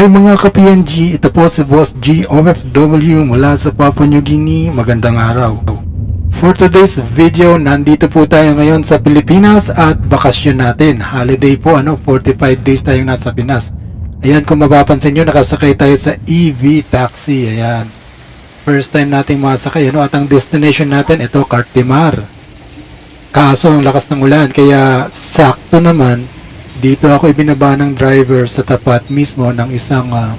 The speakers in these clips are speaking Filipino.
Hi mga ka-PNG, ito po si Boss G OFW mula sa Papua New Guinea. Magandang araw. For today's video, nandito po tayo ngayon sa Pilipinas at bakasyon natin. Holiday po, ano, 45 days tayong nasa Pinas. Ayan, kung mapapansin nyo, nakasakay tayo sa EV taxi. Ayan. First time nating masakay, ano, at ang destination natin, ito, Cartimar. Kaso, ang lakas ng ulan, kaya sakto naman, dito ako ibinaba ng driver sa tapat mismo ng isang ah,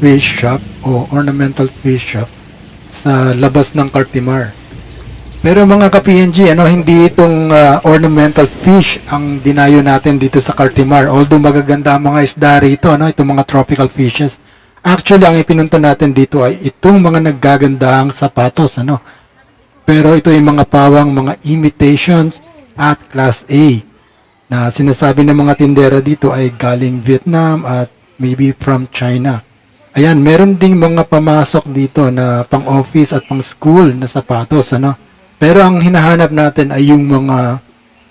fish shop o ornamental fish shop sa labas ng Cartimar. Pero mga ka-PNG, ano, hindi itong ah, ornamental fish ang dinayo natin dito sa Cartimar. Although magaganda ang mga isda rito, ano, itong mga tropical fishes. Actually, ang ipinunta natin dito ay itong mga naggagandahang sapatos, ano. Pero ito yung mga pawang, mga imitations at class A na sinasabi ng mga tindera dito ay galing Vietnam at maybe from China. Ayan, meron ding mga pamasok dito na pang office at pang school na sapatos, ano. Pero ang hinahanap natin ay yung mga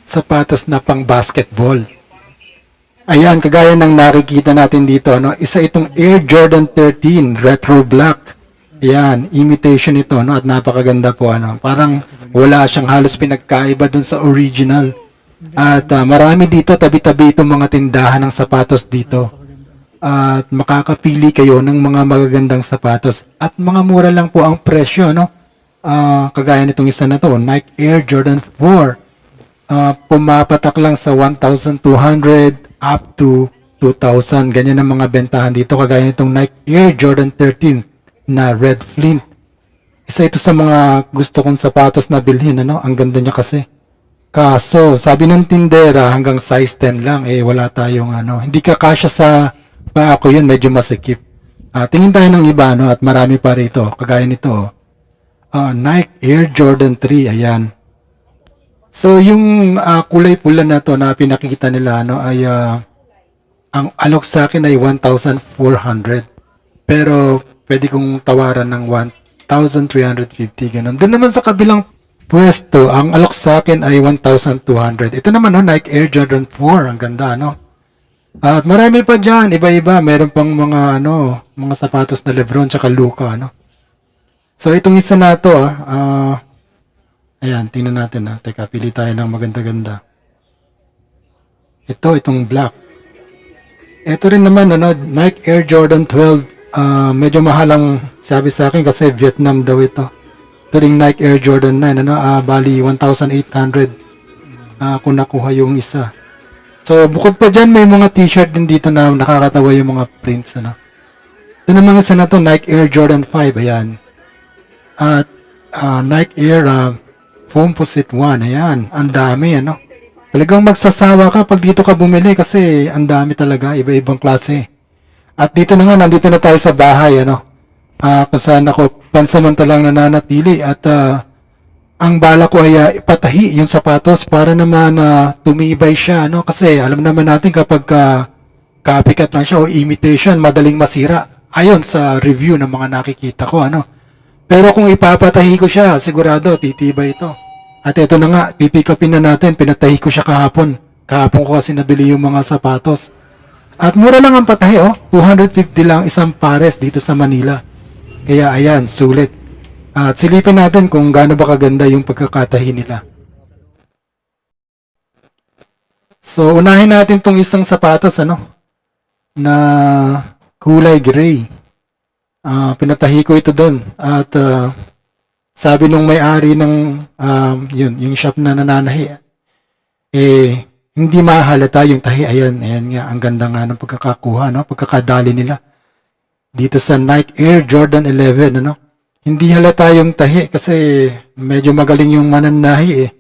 sapatos na pang basketball. Ayan, kagaya ng nakikita natin dito, no? Isa itong Air Jordan 13 Retro Black. Ayan, imitation ito, no? At napakaganda po, ano? Parang wala siyang halos pinagkaiba dun sa original. At ah, marami dito, tabi-tabi itong mga tindahan ng sapatos dito. At makakapili kayo ng mga magagandang sapatos. At mga mura lang po ang presyo, no? Ah, kagaya nitong isa na to, Nike Air Jordan 4 uh, pumapatak lang sa 1,200 up to 2,000. Ganyan ang mga bentahan dito. Kagaya nitong Nike Air Jordan 13 na Red Flint. Isa ito sa mga gusto kong sapatos na bilhin. Ano? Ang ganda niya kasi. Kaso, sabi ng tindera hanggang size 10 lang. Eh, wala tayong ano. Hindi ka kasya sa paa ko yun. Medyo masikip. Ah, tingin tayo ng iba. No? At marami pa rito. Kagaya nito. Ah, Nike Air Jordan 3. Ayan. So yung ah, kulay pula na to na pinakita nila ano ay ah, ang alok sa akin ay 1,400. Pero pwede kong tawaran ng 1,350 ganun. Doon naman sa kabilang pwesto, ang alok sa akin ay 1,200. Ito naman no, Nike Air Jordan 4, ang ganda no. At marami pa diyan, iba-iba, meron pang mga ano, mga sapatos na Lebron tsaka Luka ano. So itong isa na to ah, ah, Ayan, tingnan natin ha. Teka, pili tayo ng maganda-ganda. Ito, itong black. Ito rin naman, ano, Nike Air Jordan 12. ah medyo mahalang sabi sa akin kasi Vietnam daw ito. Rin Nike Air Jordan 9. Ano, ah bali 1,800 ah kung nakuha yung isa. So, bukod pa dyan, may mga t-shirt din dito na nakakatawa yung mga prints. Ano. Ito naman isa na to, Nike Air Jordan 5. Ayan. At ah, Nike Air ah, Composite 1, ayan, ang dami, ano. Talagang magsasawa ka pag dito ka bumili kasi ang dami talaga, iba-ibang klase. At dito na nga, nandito na tayo sa bahay, ano. Ah, kung saan ako pansamantalang nananatili at ah, ang bala ko ay ah, ipatahi yung sapatos para naman ah, tumibay siya, ano. Kasi alam naman natin kapag ah, copycat lang siya o imitation, madaling masira. Ayon sa review ng mga nakikita ko, ano. Pero kung ipapatahi ko siya, sigurado titibay ito. At ito na nga, pipikapin na natin, pinatahi ko siya kahapon. Kahapon ko kasi nabili yung mga sapatos. At mura lang ang patahi, oh. 250 lang isang pares dito sa Manila. Kaya ayan, sulit. At silipin natin kung gaano ba kaganda yung pagkakatahi nila. So, unahin natin tong isang sapatos, ano? Na kulay gray. Ah, pinatahi ko ito doon. At ah, sabi nung may-ari ng um, yun, yung shop na nananahi, eh, hindi mahalata yung tahi. Ayan, ayan nga, ang ganda nga ng pagkakakuha, no? Pagkakadali nila. Dito sa Nike Air Jordan 11, ano? Hindi halata yung tahi kasi medyo magaling yung mananahi eh.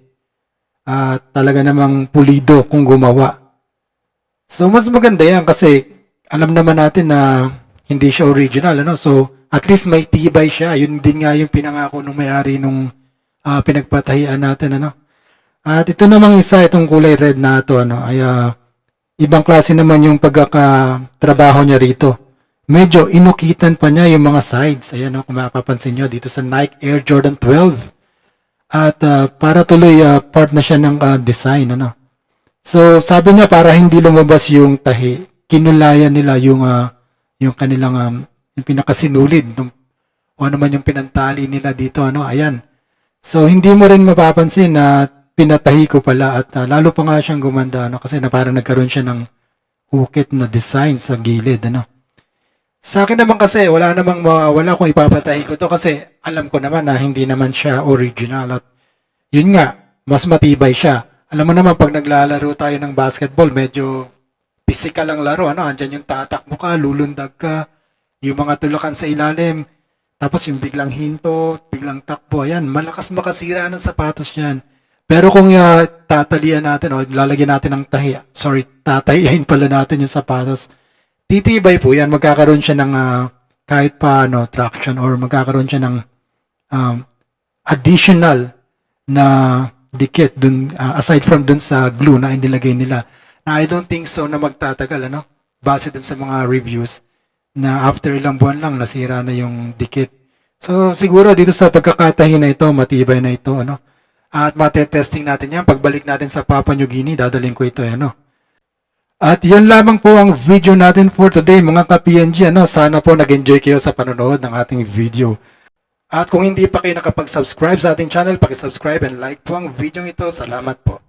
At talaga namang pulido kung gumawa. So, mas maganda yan kasi alam naman natin na hindi siya original, ano? So, at least may tibay siya. Yun din nga yung pinangako ng may-ari nung ah, pinagpatahian natin, ano? At ito namang isa, itong kulay red na ito, ano, ay ah, ibang klase naman yung pagkakatrabaho niya rito. Medyo inukitan pa niya yung mga sides. Ayan, no, kung mapapansin nyo, dito sa Nike Air Jordan 12. At ah, para tuloy, ah, part na siya ng ah, design, ano? So, sabi niya para hindi lumabas yung tahi, kinulayan nila yung ah, yung kanilang um, yung pinakasinulid nung o ano man yung pinantali nila dito ano ayan so hindi mo rin mapapansin na pinatahi ko pala at uh, lalo pa nga siyang gumanda ano kasi na parang nagkaroon siya ng ukit na design sa gilid ano sa akin naman kasi wala namang mawawala kung ipapatahi ko to kasi alam ko naman na hindi naman siya original at yun nga mas matibay siya alam mo naman pag naglalaro tayo ng basketball medyo physical ang laro ano andyan yung tatakbo ka lulundag ka yung mga tulakan sa ilalim tapos yung biglang hinto, biglang takbo, ayan, malakas makasira ng sapatos yan. Pero kung uh, tatalian natin o lalagyan natin ng tahi, sorry, tatahiin pala natin yung sapatos, titibay po yan, magkakaroon siya ng ah, kahit paano traction or magkakaroon siya ng um, additional na dikit dun, ah, aside from dun sa glue na inilagay nila. Na I don't think so na magtatagal, ano? Base dun sa mga reviews na after ilang buwan lang nasira na yung dikit. So siguro dito sa pagkakatahi na ito, matibay na ito, ano? At matetesting natin yan. Pagbalik natin sa Papua New Guinea, dadaling ko ito, ano? At yun lamang po ang video natin for today, mga ka-PNG, ano? Sana po nag-enjoy kayo sa panonood ng ating video. At kung hindi pa kayo nakapag-subscribe sa ating channel, paki-subscribe and like po ang video ito. Salamat po.